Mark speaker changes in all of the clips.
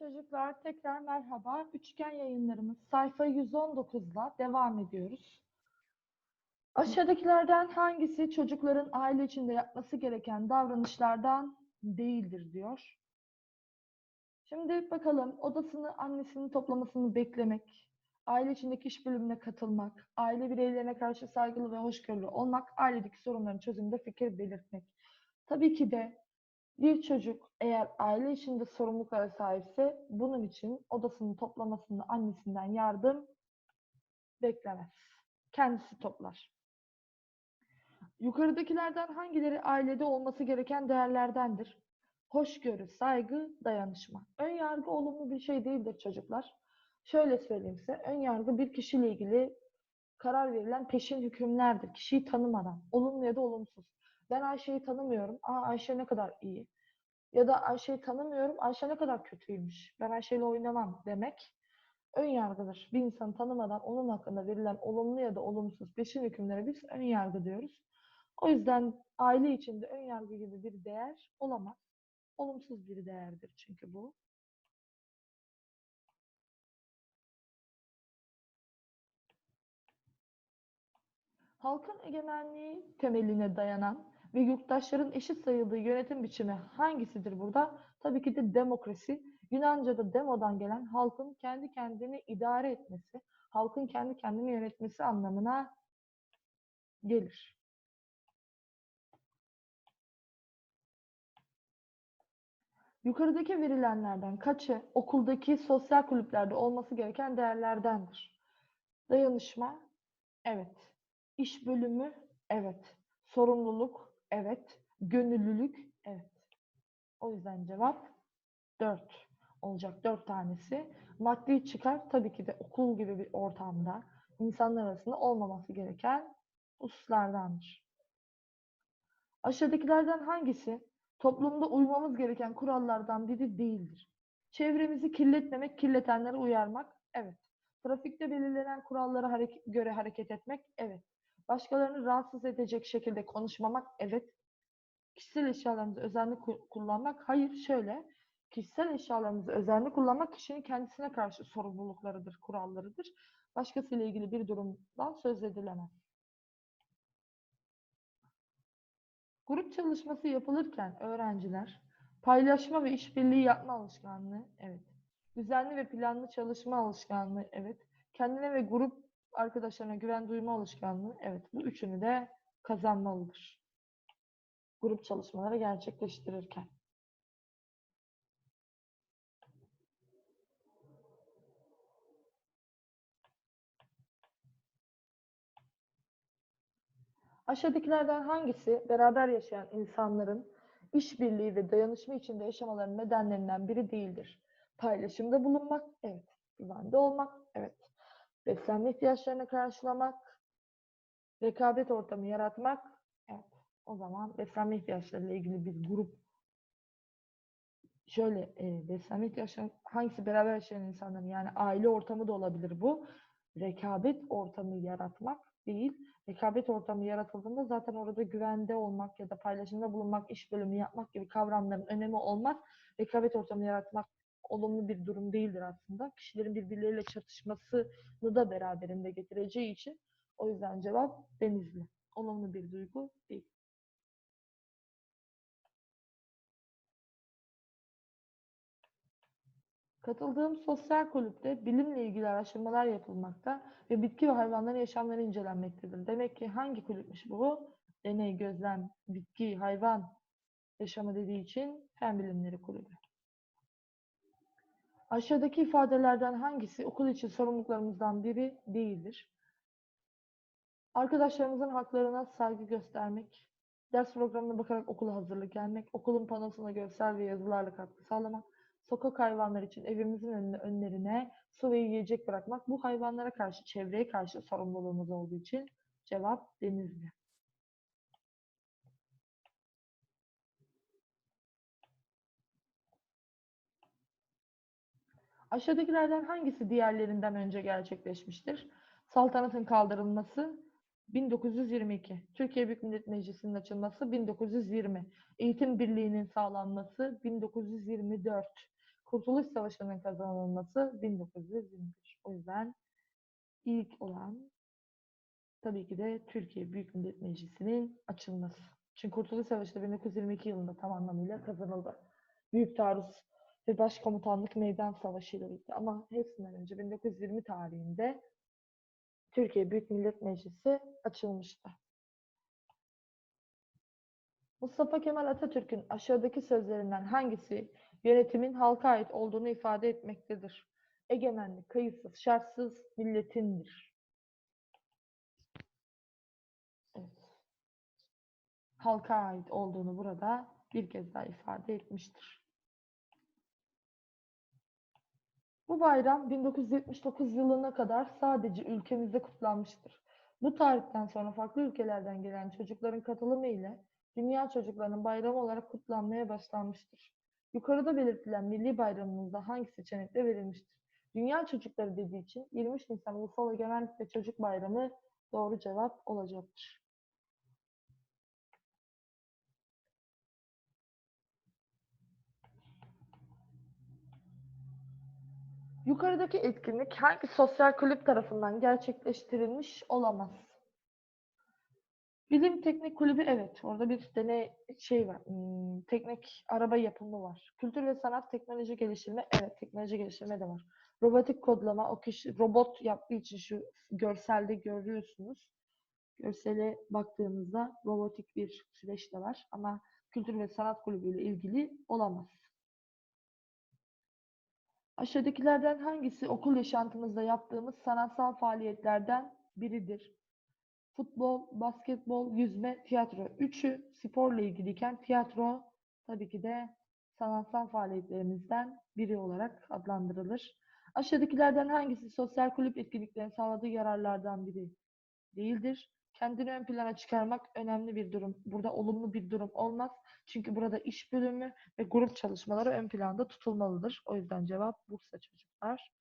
Speaker 1: Çocuklar tekrar merhaba. Üçgen yayınlarımız sayfa 119'la devam ediyoruz. Aşağıdakilerden hangisi çocukların aile içinde yapması gereken davranışlardan değildir diyor. Şimdi bakalım odasını annesinin toplamasını beklemek, aile içindeki iş bölümüne katılmak, aile bireylerine karşı saygılı ve hoşgörülü olmak, ailedeki sorunların çözümünde fikir belirtmek. Tabii ki de bir çocuk eğer aile içinde sorumluluklara sahipse bunun için odasını toplamasını annesinden yardım beklemez. Kendisi toplar. Yukarıdakilerden hangileri ailede olması gereken değerlerdendir? Hoşgörü, saygı, dayanışma. Ön yargı olumlu bir şey değildir çocuklar. Şöyle söyleyeyim size. Ön yargı bir kişiyle ilgili karar verilen peşin hükümlerdir. Kişiyi tanımadan. Olumlu ya da olumsuz. Ben Ayşe'yi tanımıyorum. Aa Ayşe ne kadar iyi. Ya da Ayşe'yi tanımıyorum. Ayşe ne kadar kötüymüş. Ben Ayşe'yle oynamam demek ön yargıdır. Bir insanı tanımadan onun hakkında verilen olumlu ya da olumsuz peşin hükümlere biz ön yargı diyoruz. O yüzden aile içinde ön yargı gibi bir değer olamaz. Olumsuz bir değerdir çünkü bu. Halkın egemenliği temeline dayanan ve yurttaşların eşit sayıldığı yönetim biçimi hangisidir burada? Tabii ki de demokrasi. Yunanca'da demodan gelen halkın kendi kendini idare etmesi, halkın kendi kendini yönetmesi anlamına gelir. Yukarıdaki verilenlerden kaçı okuldaki sosyal kulüplerde olması gereken değerlerdendir? Dayanışma, evet. İş bölümü, evet. Sorumluluk, evet. Gönüllülük, evet. O yüzden cevap 4 olacak. 4 tanesi. Maddi çıkar tabii ki de okul gibi bir ortamda insanlar arasında olmaması gereken hususlardandır. Aşağıdakilerden hangisi toplumda uymamız gereken kurallardan biri değildir? Çevremizi kirletmemek, kirletenleri uyarmak, evet. Trafikte belirlenen kurallara göre hareket etmek, evet. Başkalarını rahatsız edecek şekilde konuşmamak, evet. Kişisel eşyalarımızı özenli ku- kullanmak, hayır. Şöyle, kişisel eşyalarımızı özenli kullanmak kişinin kendisine karşı sorumluluklarıdır, kurallarıdır. Başkasıyla ilgili bir durumdan söz edilemez. Grup çalışması yapılırken öğrenciler paylaşma ve işbirliği yapma alışkanlığı, evet. Düzenli ve planlı çalışma alışkanlığı, evet. Kendine ve grup arkadaşlarına güven duyma alışkanlığı, evet. Bu üçünü de kazanmalıdır. Grup çalışmaları gerçekleştirirken. Aşağıdakilerden hangisi beraber yaşayan insanların işbirliği ve dayanışma içinde yaşamalarının nedenlerinden biri değildir? Paylaşımda bulunmak, evet. Güvende olmak, evet. Beslenme ihtiyaçlarını karşılamak, rekabet ortamı yaratmak, evet. O zaman beslenme ihtiyaçlarıyla ilgili bir grup şöyle e, beslenme ihtiyaçları hangisi beraber yaşayan insanların yani aile ortamı da olabilir bu. Rekabet ortamı yaratmak değil. Rekabet ortamı yaratıldığında zaten orada güvende olmak ya da paylaşımda bulunmak, iş bölümü yapmak gibi kavramların önemi olmaz. Rekabet ortamı yaratmak olumlu bir durum değildir aslında. Kişilerin birbirleriyle çatışmasını da beraberinde getireceği için o yüzden cevap denizli. Olumlu bir duygu değil. Katıldığım sosyal kulüpte bilimle ilgili araştırmalar yapılmakta ve bitki ve hayvanların yaşamları incelenmektedir. Demek ki hangi kulüpmüş bu? Deney, gözlem, bitki, hayvan yaşamı dediği için fen bilimleri kulübü. Aşağıdaki ifadelerden hangisi okul içi sorumluluklarımızdan biri değildir? Arkadaşlarımızın haklarına saygı göstermek, ders programına bakarak okula hazırlık gelmek, okulun panosuna görsel ve yazılarla katkı sağlamak, sokak hayvanları için evimizin önüne, önlerine su ve yiyecek bırakmak bu hayvanlara karşı, çevreye karşı sorumluluğumuz olduğu için cevap denizli. Aşağıdakilerden hangisi diğerlerinden önce gerçekleşmiştir? Saltanatın kaldırılması 1922. Türkiye Büyük Millet Meclisi'nin açılması 1920. Eğitim birliğinin sağlanması 1924. Kurtuluş Savaşı'nın kazanılması 1921. O yüzden ilk olan tabii ki de Türkiye Büyük Millet Meclisi'nin açılması. Çünkü Kurtuluş Savaşı da 1922 yılında tam anlamıyla kazanıldı. Büyük Taarruz ve Başkomutanlık Meydan Savaşı birlikte. Ama hepsinden önce 1920 tarihinde Türkiye Büyük Millet Meclisi açılmıştı. Mustafa Kemal Atatürk'ün aşağıdaki sözlerinden hangisi yönetimin halka ait olduğunu ifade etmektedir? Egemenlik kayıtsız, şartsız milletindir. Evet. Halka ait olduğunu burada bir kez daha ifade etmiştir. Bu bayram 1979 yılına kadar sadece ülkemizde kutlanmıştır. Bu tarihten sonra farklı ülkelerden gelen çocukların katılımı ile Dünya Çocuklarının Bayramı olarak kutlanmaya başlanmıştır. Yukarıda belirtilen milli bayramımızda hangi seçenekle verilmiştir? Dünya Çocukları dediği için 23 Nisan Ulusal Egemenlik ve Çocuk Bayramı doğru cevap olacaktır. Yukarıdaki etkinlik hangi sosyal kulüp tarafından gerçekleştirilmiş olamaz? Bilim Teknik Kulübü evet. Orada bir deney şey var. hmm, teknik araba yapımı var. Kültür ve sanat teknoloji geliştirme evet teknoloji geliştirme de var. Robotik kodlama o kişi robot yaptığı için şu görselde görüyorsunuz. Görsele baktığınızda robotik bir süreç de var ama Kültür ve Sanat Kulübü ile ilgili olamaz. Aşağıdakilerden hangisi okul yaşantımızda yaptığımız sanatsal faaliyetlerden biridir? Futbol, basketbol, yüzme, tiyatro. Üçü sporla ilgiliyken tiyatro tabii ki de sanatsal faaliyetlerimizden biri olarak adlandırılır. Aşağıdakilerden hangisi sosyal kulüp etkinliklerinin sağladığı yararlardan biri değildir? Kendini ön plana çıkarmak önemli bir durum. Burada olumlu bir durum olmaz. Çünkü burada iş bölümü ve grup çalışmaları ön planda tutulmalıdır. O yüzden cevap Bursa çocuklar.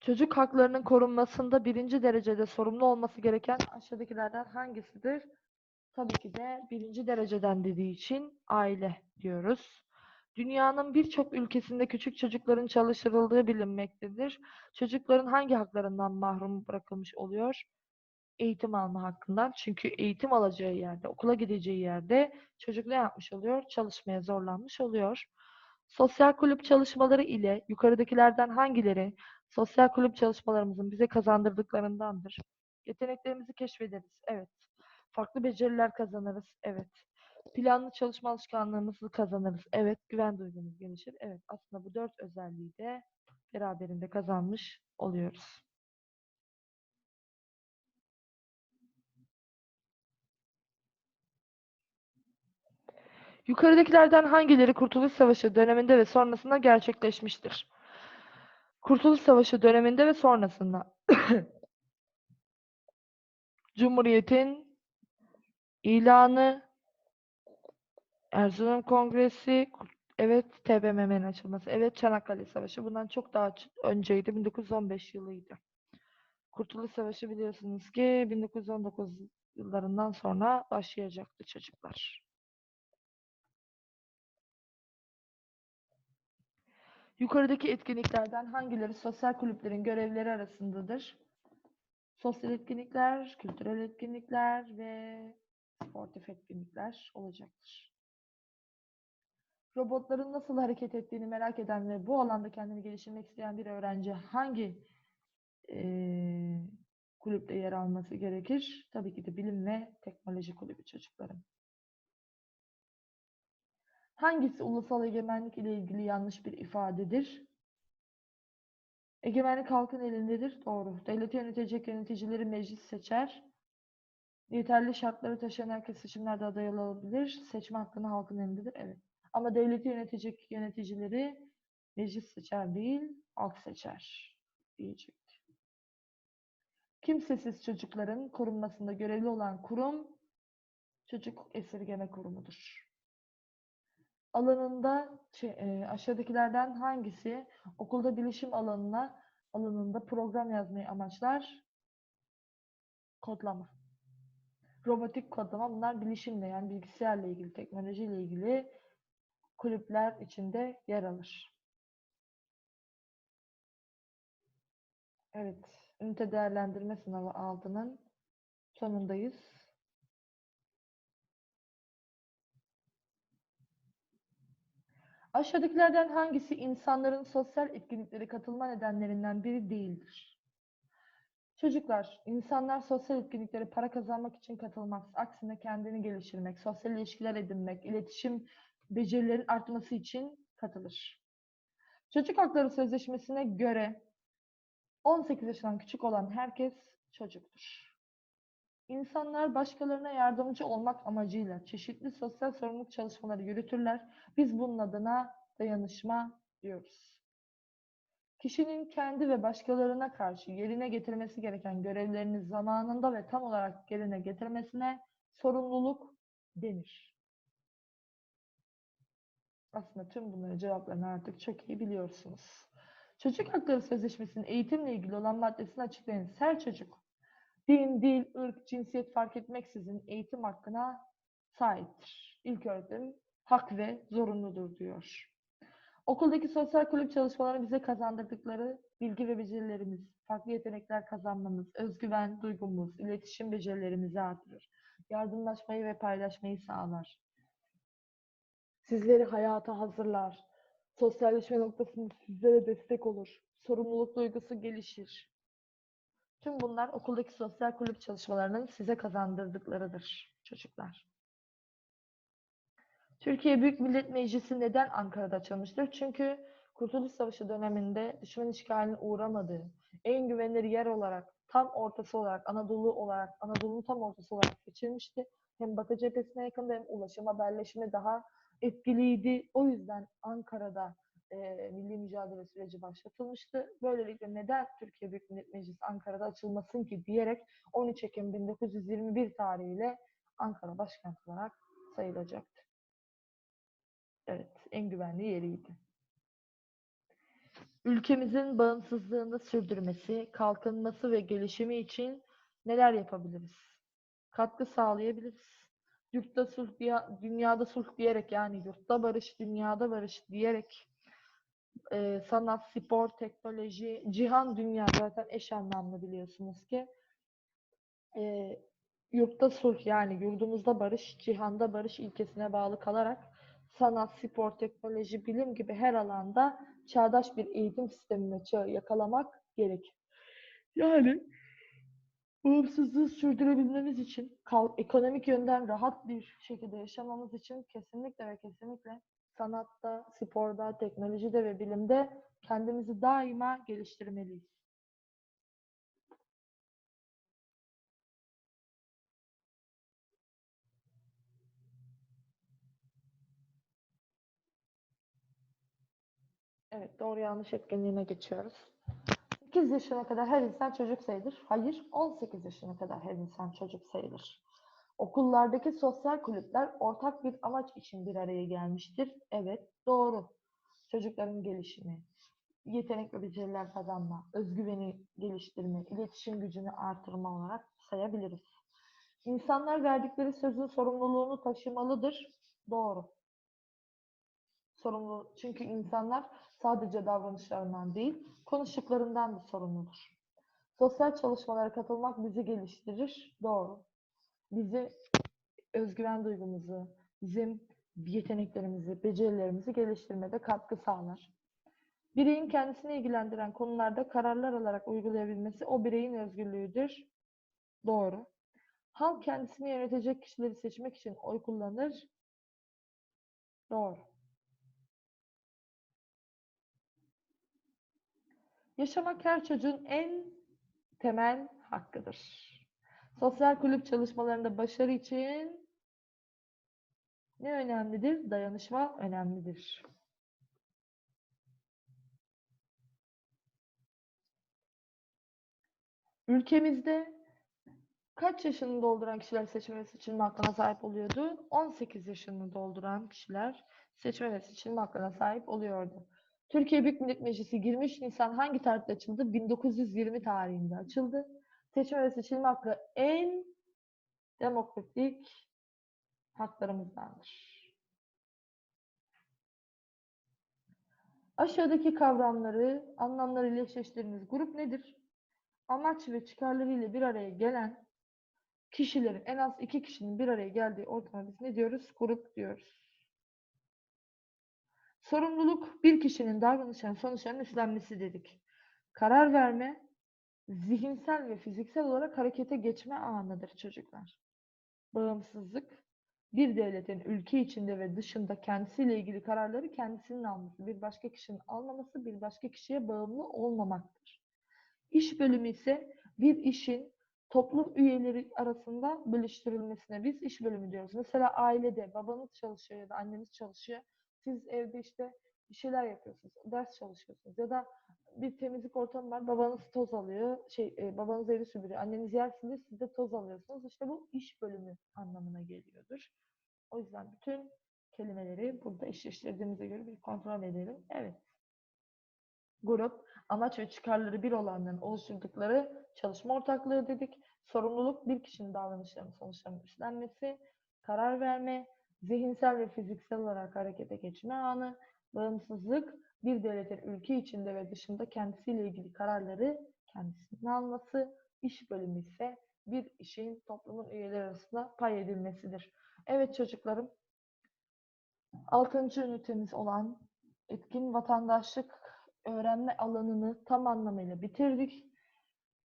Speaker 1: Çocuk haklarının korunmasında birinci derecede sorumlu olması gereken aşağıdakilerden hangisidir? Tabii ki de birinci dereceden dediği için aile diyoruz. Dünyanın birçok ülkesinde küçük çocukların çalıştırıldığı bilinmektedir. Çocukların hangi haklarından mahrum bırakılmış oluyor? Eğitim alma hakkından. Çünkü eğitim alacağı yerde, okula gideceği yerde çocuk ne yapmış oluyor? Çalışmaya zorlanmış oluyor. Sosyal kulüp çalışmaları ile yukarıdakilerden hangileri sosyal kulüp çalışmalarımızın bize kazandırdıklarındandır? Yeteneklerimizi keşfederiz. Evet. Farklı beceriler kazanırız. Evet. Planlı çalışma alışkanlığımızı kazanırız. Evet. Güven duygumuz gelişir. Evet. Aslında bu dört özelliği de beraberinde kazanmış oluyoruz. Yukarıdakilerden hangileri Kurtuluş Savaşı döneminde ve sonrasında gerçekleşmiştir? Kurtuluş Savaşı döneminde ve sonrasında. Cumhuriyet'in ilanı, Erzurum Kongresi, evet TBMM'nin açılması, evet Çanakkale Savaşı. Bundan çok daha önceydi, 1915 yılıydı. Kurtuluş Savaşı biliyorsunuz ki 1919 yıllarından sonra başlayacaktı çocuklar. Yukarıdaki etkinliklerden hangileri sosyal kulüplerin görevleri arasındadır? Sosyal etkinlikler, kültürel etkinlikler ve sportif etkinlikler olacaktır. Robotların nasıl hareket ettiğini merak eden ve bu alanda kendini geliştirmek isteyen bir öğrenci hangi eee, kulüpte yer alması gerekir? Tabii ki de bilim ve teknoloji kulübü çocukların. Hangisi ulusal egemenlik ile ilgili yanlış bir ifadedir? Egemenlik halkın elindedir. Doğru. Devleti yönetecek yöneticileri meclis seçer. Yeterli şartları taşıyan herkes seçimlerde aday olabilir. Seçme hakkını halkın elindedir. Evet. Ama devleti yönetecek yöneticileri meclis seçer değil, halk seçer diyecek. Kimsesiz çocukların korunmasında görevli olan kurum çocuk esirgeme kurumudur. Alanında e, aşağıdakilerden hangisi okulda bilişim alanına alanında program yazmayı amaçlar? Kodlama. Robotik kodlama bunlar bilişimle yani bilgisayarla ilgili, teknolojiyle ilgili kulüpler içinde yer alır. Evet, ünite değerlendirme sınavı altının sonundayız. Aşağıdakilerden hangisi insanların sosyal etkinliklere katılma nedenlerinden biri değildir? Çocuklar, insanlar sosyal etkinliklere para kazanmak için katılmaz. Aksine kendini geliştirmek, sosyal ilişkiler edinmek, iletişim becerilerin artması için katılır. Çocuk Hakları Sözleşmesi'ne göre 18 yaşından küçük olan herkes çocuktur. İnsanlar başkalarına yardımcı olmak amacıyla çeşitli sosyal sorumluluk çalışmaları yürütürler. Biz bunun adına dayanışma diyoruz. Kişinin kendi ve başkalarına karşı yerine getirmesi gereken görevlerini zamanında ve tam olarak yerine getirmesine sorumluluk denir. Aslında tüm bunların cevaplarını artık çok iyi biliyorsunuz. Çocuk Hakları Sözleşmesi'nin eğitimle ilgili olan maddesini açıklayınız. Her çocuk din, dil, ırk, cinsiyet fark etmeksizin eğitim hakkına sahiptir. İlk öğretim hak ve zorunludur diyor. Okuldaki sosyal kulüp çalışmaları bize kazandırdıkları bilgi ve becerilerimiz, farklı yetenekler kazanmamız, özgüven duygumuz, iletişim becerilerimizi artırır. Yardımlaşmayı ve paylaşmayı sağlar. Sizleri hayata hazırlar. Sosyalleşme noktasında sizlere destek olur. Sorumluluk duygusu gelişir. Tüm bunlar okuldaki sosyal kulüp çalışmalarının size kazandırdıklarıdır çocuklar. Türkiye Büyük Millet Meclisi neden Ankara'da açılmıştır? Çünkü Kurtuluş Savaşı döneminde düşman işgaline uğramadığı, en güvenilir yer olarak, tam ortası olarak, Anadolu olarak, Anadolu'nun tam ortası olarak seçilmişti. Hem Batı cephesine yakında hem ulaşım haberleşme daha etkiliydi. O yüzden Ankara'da e, milli mücadele süreci başlatılmıştı. Böylelikle neden Türkiye Büyük Millet Meclisi Ankara'da açılmasın ki diyerek 13 Ekim 1921 tarihiyle Ankara başkent olarak sayılacaktı. Evet, en güvenli yeriydi. Ülkemizin bağımsızlığını sürdürmesi, kalkınması ve gelişimi için neler yapabiliriz? Katkı sağlayabiliriz. Yurtta sulh, diya- dünyada sulh diyerek yani yurtta barış, dünyada barış diyerek e, sanat, spor, teknoloji, cihan dünya zaten eş anlamlı biliyorsunuz ki. E, yurtta sulh yani yurdumuzda barış, cihanda barış ilkesine bağlı kalarak sanat, spor, teknoloji, bilim gibi her alanda çağdaş bir eğitim sistemi ve çağı yakalamak gerek. Yani bağımsızlığı sürdürebilmemiz için, kal- ekonomik yönden rahat bir şekilde yaşamamız için kesinlikle ve kesinlikle sanatta, sporda, teknolojide ve bilimde kendimizi daima geliştirmeliyiz. Evet, doğru yanlış etkinliğine geçiyoruz. 8 yaşına kadar her insan çocuk sayılır. Hayır, 18 yaşına kadar her insan çocuk sayılır. Okullardaki sosyal kulüpler ortak bir amaç için bir araya gelmiştir. Evet, doğru. Çocukların gelişimi, yetenek ve beceriler kazanma, özgüveni geliştirme, iletişim gücünü artırma olarak sayabiliriz. İnsanlar verdikleri sözün sorumluluğunu taşımalıdır. Doğru. Sorumlu çünkü insanlar sadece davranışlarından değil, konuştuklarından da sorumludur. Sosyal çalışmalara katılmak bizi geliştirir. Doğru. Bizi özgüven duygumuzu, bizim yeteneklerimizi, becerilerimizi geliştirmede katkı sağlar. Bireyin kendisini ilgilendiren konularda kararlar alarak uygulayabilmesi o bireyin özgürlüğüdür. Doğru. Halk kendisini yönetecek kişileri seçmek için oy kullanır. Doğru. Yaşamak her çocuğun en temel hakkıdır. Sosyal kulüp çalışmalarında başarı için ne önemlidir? Dayanışma önemlidir. Ülkemizde kaç yaşını dolduran kişiler seçme ve seçilme hakkına sahip oluyordu? 18 yaşını dolduran kişiler seçme ve seçilme hakkına sahip oluyordu. Türkiye Büyük Millet Meclisi 23 Nisan hangi tarihte açıldı? 1920 tarihinde açıldı. Seçme ve seçilme hakkı en demokratik haklarımızdandır. Aşağıdaki kavramları anlamlarıyla eşleştiriniz. Grup nedir? Amaç ve çıkarlarıyla bir araya gelen kişilerin, en az iki kişinin bir araya geldiği ortama biz ne diyoruz? Grup diyoruz. Sorumluluk bir kişinin davranışların sonuçlarının üstlenmesi dedik. Karar verme, zihinsel ve fiziksel olarak harekete geçme anıdır çocuklar. Bağımsızlık, bir devletin ülke içinde ve dışında kendisiyle ilgili kararları kendisinin alması, bir başka kişinin almaması, bir başka kişiye bağımlı olmamaktır. İş bölümü ise bir işin toplum üyeleri arasında bölüştürülmesine biz iş bölümü diyoruz. Mesela ailede babanız çalışıyor ya da anneniz çalışıyor. Siz evde işte bir şeyler yapıyorsunuz, ders çalışıyorsunuz ya da bir temizlik ortamı var, babanız toz alıyor, şey e, babanız evi süpürüyor, anneniz yer siz de toz alıyorsunuz. İşte bu iş bölümü anlamına geliyordur. O yüzden bütün kelimeleri burada eşleştirdiğimize göre bir kontrol edelim. Evet. Grup, amaç ve çıkarları bir olanların oluşturdukları çalışma ortaklığı dedik. Sorumluluk bir kişinin davranışlarının sonuçlarının üstlenmesi, karar verme, zihinsel ve fiziksel olarak harekete geçme anı, bağımsızlık, bir devletin ülke içinde ve dışında kendisiyle ilgili kararları kendisinin alması, iş bölümü ise bir işin toplumun üyeleri arasında pay edilmesidir. Evet çocuklarım, 6. ünitemiz olan etkin vatandaşlık öğrenme alanını tam anlamıyla bitirdik.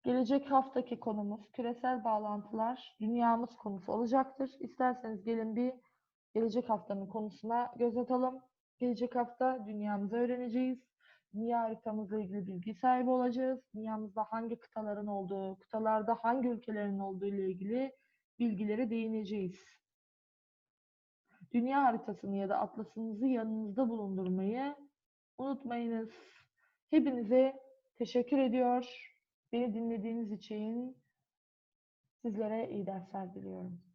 Speaker 1: Gelecek haftaki konumuz küresel bağlantılar, dünyamız konusu olacaktır. İsterseniz gelin bir gelecek haftanın konusuna göz atalım. Gelecek hafta dünyamızı öğreneceğiz. Dünya haritamızla ilgili bilgi sahibi olacağız. Dünyamızda hangi kıtaların olduğu, kıtalarda hangi ülkelerin olduğu ile ilgili bilgilere değineceğiz. Dünya haritasını ya da atlasınızı yanınızda bulundurmayı unutmayınız. Hepinize teşekkür ediyor. Beni dinlediğiniz için sizlere iyi dersler diliyorum.